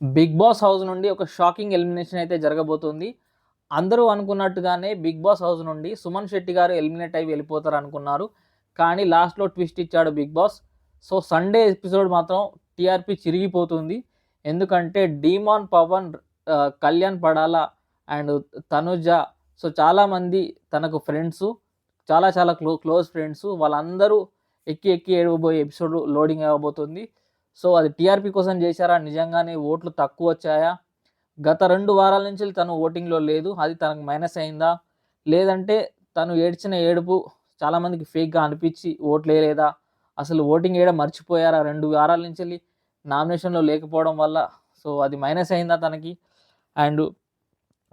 Big Boss house నుండి ఒక shocking elimination అయితే జరగబోతుంది. అందరూ అనుకున్నట్టుగానే బిగ్ బాస్ హౌస్ నుండి సుమన్ శెట్టి గారు ఎలిమినేట్ అయి వెళ్ళిపోతారు అనుకున్నారు కానీ లాస్ట్లో ట్విస్ట్ ఇచ్చాడు Bigg Boss. So Sunday episode మాత్రం టీఆర్పీ చిరిగిపోతుంది. ఎందుకంటే Demon Pavan Kalyan Padala and Tanuja so చాలామంది తనకు ఫ్రెండ్స్ చాలా చాలా క్లో క్లోజ్ ఫ్రెండ్స్ వాళ్ళందరూ ఎక్కి ఎక్కి ఏడవబోయే ఎపిసోడ్ లోడింగ్ అవ్వబోతుంది. సో అది టీఆర్పీ కోసం చేశారా? నిజంగానే ఓట్లు తక్కువ వచ్చాయా? గత రెండు వారాల నుంచి తను ఓటింగ్లో లేదు. అది తనకు మైనస్ అయిందా? లేదంటే తను ఏడ్చిన ఏడుపు చాలామందికి ఫేక్గా అనిపించి ఓట్లు వేయలేదా? అసలు ఓటింగ్ వేయడం మర్చిపోయారా? రెండు వారాల నుంచి నామినేషన్లో లేకపోవడం వల్ల. సో అది మైనస్ అయిందా తనకి? అండ్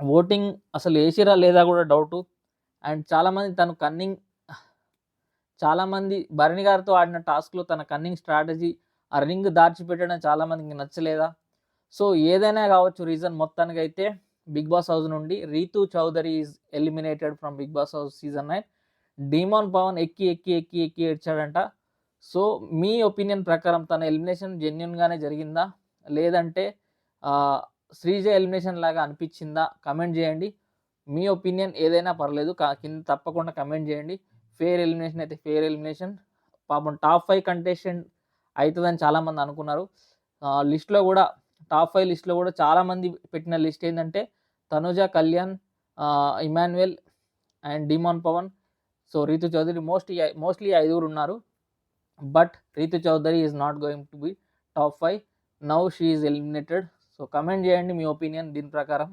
ఓటింగ్ అసలు వేసిరా లేదా కూడా డౌటు. అండ్ చాలామంది తను కన్నింగ్ చాలామంది భరణి గారితో ఆడిన టాస్క్లో తన కన్నింగ్ స్ట్రాటజీ ఆ రింగ్ దాచిపెట్టడం చాలామందికి నచ్చలేదా? సో ఏదైనా కావచ్చు రీజన్ మొత్తానికి అయితే బిగ్ బాస్ హౌస్ నుండి Rithu Chowdary is eliminated from Bigg Boss house season nine. Demon Pavan ఎక్కి ఎక్కి ఎక్కి ఎక్కి ఏడ్చాడంట. సో మీ ఒపీనియన్ ప్రకారం తన ఎలిమినేషన్ జెన్యున్గానే జరిగిందా? లేదంటే శ్రీజ ఎలిమినేషన్ లాగా అనిపించిందా? కమెంట్ చేయండి. మీ ఒపీనియన్ ఏదైనా పర్లేదు కా- కింద తప్పకుండా కమెంట్ చేయండి. ఫేర్ ఎలిమినేషన్ అయితే ఫేర్ ఎలిమినేషన్. పాపం టాప్ ఫైవ్ కంటెస్టెంట్ అవుతుందని చాలామంది అనుకున్నారు. లిస్ట్లో కూడా టాప్ ఫైవ్ లిస్ట్లో కూడా చాలామంది పెట్టిన లిస్ట్ ఏంటంటే Tanuja Kalyan Emmanuel and Demon Pavan. So Rithu Chowdary most mostly ఐదుగురు ఉన్నారు. But Rithu Chowdary is not going to be top five now she is eliminated so comment చేయండి మీ ఒపీనియన్ దీని ప్రకారం.